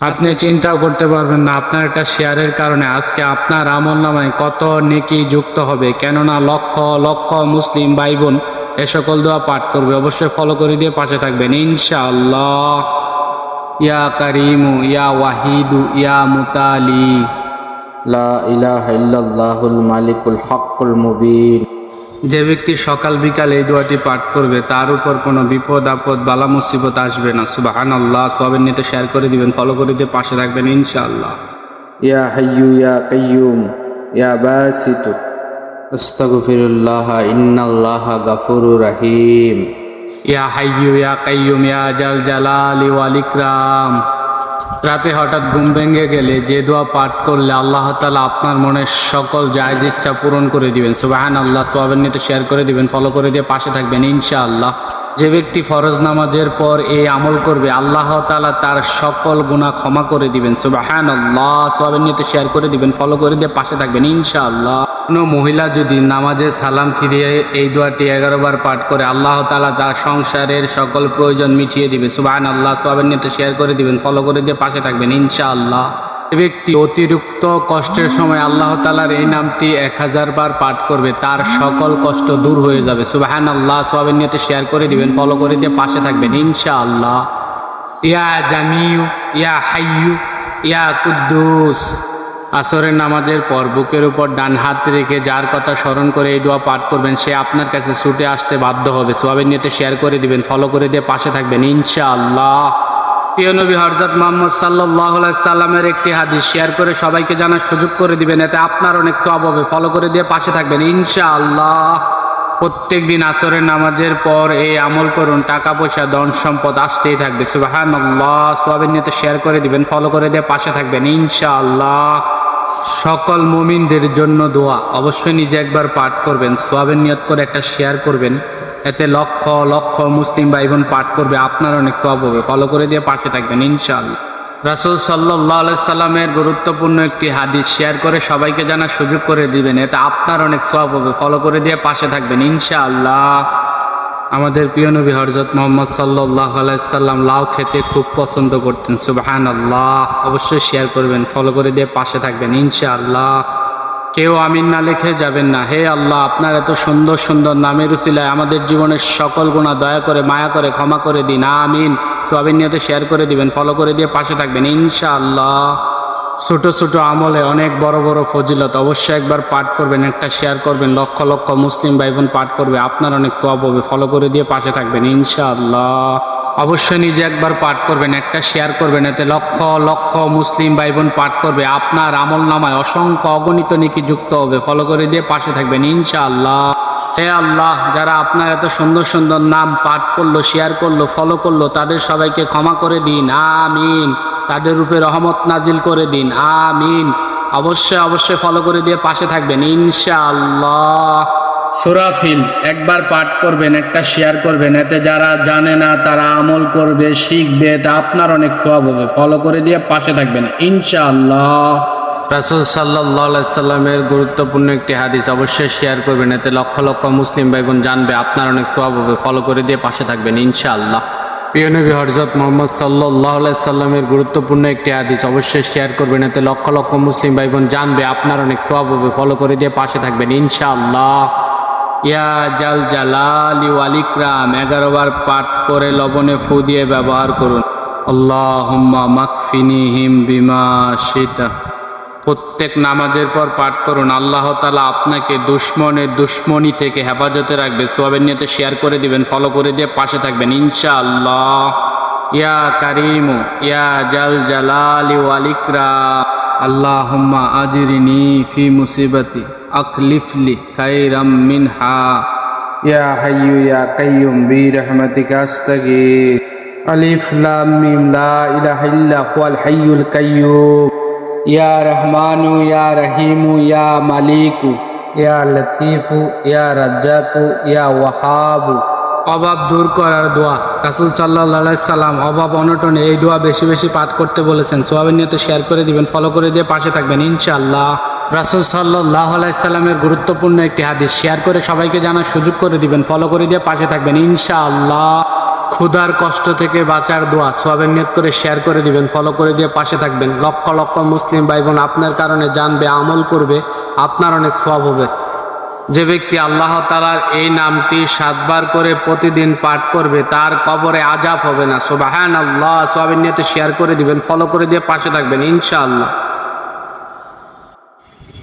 আপনি চিন্তাও করতে পারবেন না, আপনার একটা শেয়ারের কারণে আজকে আপনার আমল নামায় কত নেকি যুক্ত হবে। কেননা লক্ষ লক্ষ মুসলিম ভাই বোন এ সকল দোয়া পাঠ করবে। অবশ্যই ফলো করে দিয়ে পাশে থাকবেন। ইনশাআল্লাহ। ইয়া করিমু, ইয়া ওয়াহিদু, ইয়া মুতালি। লা ইলাহা ইল্লাল্লাহুল মালিকুল হকুল মুবিন। যে ব্যক্তি সকাল বিকাল এই দোয়াটি পাঠ করবে তার উপর কোনো বিপদ আপদ বালা মুসিবত আসবে না। সুবাহান আল্লাহ সবের নিতে শেয়ার করে দিবেন ফলো করে দিয়ে পাশে থাকবেন ইনশাআল্লাহ। ইয়া হাইয়ু ইয়া কাইয়ুম ইয়া বাসিতু। আস্তাগফিরুল্লাহ ইন্নাল্লাহা গাফুরুর রহিম। ইয়া হাইয়ু ইয়া কাইয়ুম ইয়া জাল জালালি ওয়াল ইকরাম। রাতে হঠাৎ ঘুম ভেঙে গেলে যে দোয়া পাঠ করলে আল্লাহ তালা আপনার মনের সকল জায়জ ইচ্ছা পূরণ করে দিবেন। সুবাহান আল্লাহ সোয়াবের নিতে শেয়ার করে দিবেন ফলো করে দিয়ে পাশে থাকবেন, ইনশাআল্লাহ। যে ব্যক্তি ফরজ নামাজের পর এই আমল করবে, আল্লাহ তালা তার সকল গুণা ক্ষমা করে দিবেন। সুবাহান আল্লাহ সোয়াবের নিতে শেয়ার করে দিবেন ফলো করে দিয়ে পাশে থাকবেন, ইনশাআল্লাহ। কোনো মহিলা যদি নামাজে সালাম ফিরিয়ে এই দোয়াটি এগারো বার পাঠ করে, আল্লাহ তালা তার সংসারের সকল প্রয়োজন মিটিয়ে দিবে। সুবাহান আল্লাহ সোয়াবের নিতে শেয়ার করে দিবেন ফলো করে দিয়ে পাশে থাকবেন, ইনশাআল্লাহ। ব্যক্তি অতিরিক্ত কষ্টের সময় আল্লাহ তালার এই নামটি এক হাজার বার পাঠ করবে, তার সকল কষ্ট দূর হয়ে যাবে। সুবাহান আল্লাহ সোয়াবের নিতে শেয়ার করে দিবেন ফলো করে দিয়ে পাশে থাকবেন, ইনশাআল্লাহ। ইয়া জামিউ, ইয়া হাইয়ু, ইয়া কুদ্দুস। আসরের নামাজের পর বুকের উপর ডান হাত রেখে যার কথা স্মরণ করে এই দোয়া পাঠ করবেন, সে আপনার কাছে ছুটে আসতে বাধ্য হবে। সোয়াবের নিতে শেয়ার করে দিবেন ফলো করে দিয়ে পাশে থাকবেন, ইনশাআল্লাহ। প্রিয় নবী হরজত মোহাম্মদ সাল্লাহ সাল্লামের একটি হাদিস শেয়ার করে সবাইকে জানার সুযোগ করে দিবেন। এতে আপনার অনেক সব হবে। ফলো করে দিয়ে পাশে থাকবেন। ইনশাআল্লাহ প্রত্যেক দিন আসরের নামাজের পর এই আমল করুন। টাকা পয়সা, ধন সম্পদ আসতেই থাকবে। সুবাহান আল্লাহ সোয়াবের নিয়ে শেয়ার করে দিবেন। ফলো করে দিয়ে পাশে থাকবেন। ইনশাআল্লাহ সকল মুমিনদের জন্য দোয়া। অবশ্যই নিজে একবার পাঠ করবেন। সোয়াবের নিয়ত করে একটা শেয়ার করবেন। এতে লক্ষ লক্ষ মুসলিম ভাই বোন পাঠ করবে, আপনার অনেক সব হবে। ফলো করে দিয়ে পাশে থাকবেন, ইনশাআল্লাহ। রাসুল সাল্লাহ সাল্লামের গুরুত্বপূর্ণ একটি হাদিস শেয়ার করে সবাইকে জানার সুযোগ করে দিবেন, এতে আপনার অনেক সব হবে। ফলো করে দিয়ে পাশে থাকবেন, ইনশাআল্লাহ। আমাদের প্রিয় নবী হরজত মোহাম্মদ সাল্লাহ আলাইসাল্লাম লাউ খেতে খুব পছন্দ করতেন সুবাহান আল্লাহ অবশ্যই শেয়ার করবেন ফলো করে দিয়ে পাশে থাকবেন, ইনশাআল্লাহ। কেউ আমিন না লিখে যাবেন না। হে আল্লাহ, আপনার এত সুন্দর সুন্দর নামের উসিলায় আমাদের জীবনের সকল গুণা দয়া করে, মায়া করে, ক্ষমা করে দিন। আমিন। সোয়াবিন নিয়তে শেয়ার করে দিবেন ফলো করে দিয়ে পাশে থাকবেন, ইনশাআল্লাহ। ছোট ছোট আমলে অনেক বড় বড় ফজিলত অবশ্যই একবার পাঠ করবেন, একটা শেয়ার করবেন, লক্ষ লক্ষ মুসলিম ভাই বোন পাঠ করবে, আপনার অনেক সোয়াব হবে ফলো করে দিয়ে পাশে থাকবেন, ইনশাআল্লাহ। অবশ্যই নিজে একবার পাঠ করবেন, একটা শেয়ার করবেন, এতে লক্ষ লক্ষ মুসলিম ভাই বোন পাঠ করবে। আপনার আমল নামায় অসংখ্য অগণিত নিকি যুক্ত হবে। ফলো করে দিয়ে পাশে থাকবেন, ইনশাআল্লাহ। হে আল্লাহ, যারা আপনার এত সুন্দর সুন্দর নাম পাঠ করল শেয়ার করল, ফলো করল, তাদের সবাইকে ক্ষমা করে দিন। আমিন। তাদের রূপে রহমত নাজিল করে দিন। আমিন। অবশ্যই অবশ্যই ফলো করে দিয়ে পাশে থাকবেন, ইনশাআল্লাহ। সুরাফিল একবার পাঠ করবেন, একটা শেয়ার করবেন, এতে যারা জানে না, তারা আমল করবে, শিখবে, তা আপনার অনেক সব হবে। ফলো করে দিয়ে পাশে থাকবেন, ইনশাআল্লাহ। রাসুল সাল্লাহ গুরুত্বপূর্ণ একটি হাদিস অবশ্যই শেয়ার করবেন, এতে লক্ষ লক্ষ মুসলিম ভাই বোন জানবে, আপনার অনেক সব হবে। ফলো করে দিয়ে পাশে থাকবেন, ইনশাআল্লাহ। প্রিয় নবী হরজত মোহাম্মদ সাল্লাহ সাল্লামের গুরুত্বপূর্ণ একটি হাদিস অবশ্যই শেয়ার করবেন, এতে লক্ষ লক্ষ মুসলিম ভাই বোন জানবে, আপনার অনেক সব হবে। ফলো করে দিয়ে পাশে থাকবেন, ইনশাআল্লাহ। ইয়া জাল জালালি ওয়াল ইকরাম এগারো বার পাঠ করে লবণে ফু দিয়ে ব্যবহার করুন। আল্লাহুম্মা মাকফিনিহিম বিমা শিতা। প্রত্যেক নামাজের পর পাঠ করুন। আল্লাহ তালা আপনাকে দুশ্মনের দুশ্মনী থেকে হেফাজতে রাখবে। সোয়াবের নিয়তে শেয়ার করে দিবেন, ফলো করে দিয়ে পাশে থাকবেন, ইনশাআল্লাহ। ইয়া কারিমু, ইয়া জাল জালালি ওয়াল ইকরাম। আল্লাহুম্মা আজিরিনি ফি মুসিবতি আকলিফলি খাইরাম মিনহা ইয়া হাইয়ু ইয়া কাইয়ুম বিরহমাতিকা আস্তাগীথ আলিফ লাম মিম লা ইলাহা ইল্লা হুয়াল হাইয়ুল কাইয়ুম ইয়া রহমানু ইয়া রহিমু ইয়া মালিকু ইয়া লতিফু ইয়া রাজ্জাকু ইয়া ওয়াহাবু অভাব দূর করার দোয়া। রাসুল সাল্লাহ সাল্লাম অভাব অনটনে এই দোয়া বেশি বেশি পাঠ করতে বলেছেন। সোয়াবের নিয়ে শেয়ার করে দিবেন, ফলো করে দিয়ে পাশে থাকবেন ইনশাল্লাহ রাসুল সাল্লাহ সাল্লামের গুরুত্বপূর্ণ একটি হাদিস। শেয়ার করে সবাইকে জানার সুযোগ করে দিবেন, ফলো করে দিয়ে পাশে থাকবেন, ইনশাআল্লাহ। ক্ষুধার কষ্ট থেকে বাঁচার দোয়া, সোয়াবের নিয়ত করে শেয়ার করে দিবেন, ফলো করে দিয়ে পাশে থাকবেন। লক্ষ লক্ষ মুসলিম ভাই বোন আপনার কারণে জানবে, আমল করবে, আপনার অনেক সব হবে। যে ব্যক্তি আল্লাহ তালার এই নামটি সাতবার করে প্রতিদিন পাঠ করবে, তার কবরে আজাব হবে না। সোবাহান আল্লাহ সোয়াবের নিয়তে শেয়ার করে দিবেন ফলো করে দিয়ে পাশে থাকবেন, ইনশাআল্লাহ।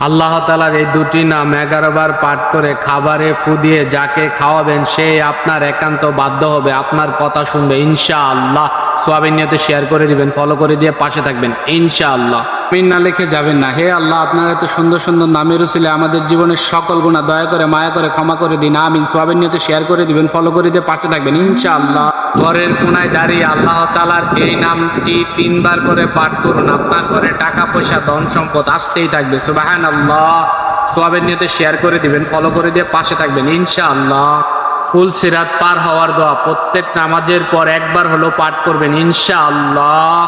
আল্লাহ তালার এই দুটি নাম এগারো বার পাঠ করে খাবারে ফু দিয়ে যাকে খাওয়াবেন, সে আপনার একান্ত বাধ্য হবে, আপনার কথা শুনবে ইনশা আল্লাহ সোয়াবিন নিয়তে শেয়ার করে দিবেন ফলো করে দিয়ে পাশে থাকবেন ইনশা আল্লাহ আমিন না লিখে যাবেন না। হে আল্লাহ, আপনার এত সুন্দর সুন্দর নামের উচিলে আমাদের জীবনের সকল গুণা দয়া করে, মায়া করে, ক্ষমা করে দিন। আমিন। সোয়াবিন নিয়তে শেয়ার করে দিবেন ফলো করে দিয়ে পাশে থাকবেন ইনশা আল্লাহ ঘরের কোনায় দাঁড়িয়ে আল্লাহ তালার এই নামটি তিনবার করে পাঠ করুন। আপনার ঘরে টাকা, পয়সা, ধন, সম্পদ আসতেই থাকবে সুবাহান আল্লাহ সোয়াবের নিয়তে শেয়ার করে দিবেন ফলো করে দিয়ে পাশে থাকবেন ইনশা আল্লাহ ফুল সিরাত পার হওয়ার দোয়া, প্রত্যেক নামাজের পর একবার হলো পাঠ করবেন ইনশা আল্লাহ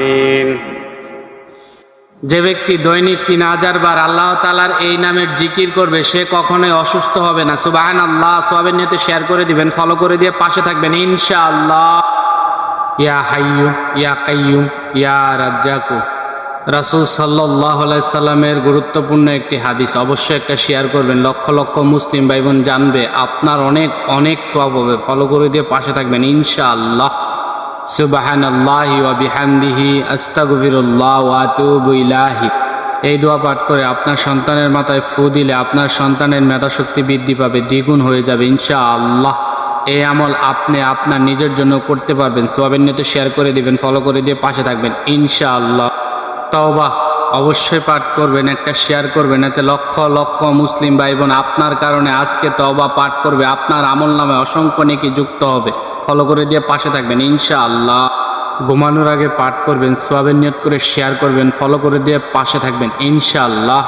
আমিন। যে ব্যক্তি দৈনিক তিন হাজার বার আল্লাহ তালার এই নামের জিকির করবে, সে কখনোই অসুস্থ হবে না। সুবাহান আল্লাহ সোয়াবের নিয়তে শেয়ার করে দিবেন ফলো করে দিয়ে পাশে থাকবেন ইনশা আল্লাহ ইয়া হাইয়ু, ইয়া কাইয়ুম, ইয়া রাজ্জাকু। রাসুল সাল্লাহ সাল্লামের গুরুত্বপূর্ণ একটি হাদিস অবশ্যই একটা শেয়ার করবেন। লক্ষ লক্ষ মুসলিম ভাই বোন জানবে, আপনার অনেক অনেক সব হবে। ফলো করে দিয়ে পাশে থাকবেন ইনশা আল্লাহ সুবাহান ইলাহি। এই দোয়া পাঠ করে আপনার সন্তানের মাথায় ফু দিলে আপনার সন্তানের মেধাশক্তি বৃদ্ধি পাবে, দ্বিগুণ হয়ে যাবে ইনশা আল্লাহ এই আমল আপনি আপনার নিজের জন্য করতে পারবেন। সোয়াবের নিয়ে শেয়ার করে দিবেন, ফলো করে দিয়ে পাশে থাকবেন ইনশা আল্লাহ তওবা অবশ্যই পাঠ করবেন, একটা শেয়ার করবেন, এতে লক্ষ লক্ষ মুসলিম ভাই বোন আপনার কারণে আজকে তওবা পাঠ করবে, আপনার আমল নামে অসংখ্য নেকি যুক্ত হবে। ফলো করে দিয়ে পাশে থাকবেন ইনশা আল্লাহ ঘুমানোর আগে পাঠ করবেন, সোয়াবের নিয়ত করে শেয়ার করবেন, ফলো করে দিয়ে পাশে থাকবেন ইনশা আল্লাহ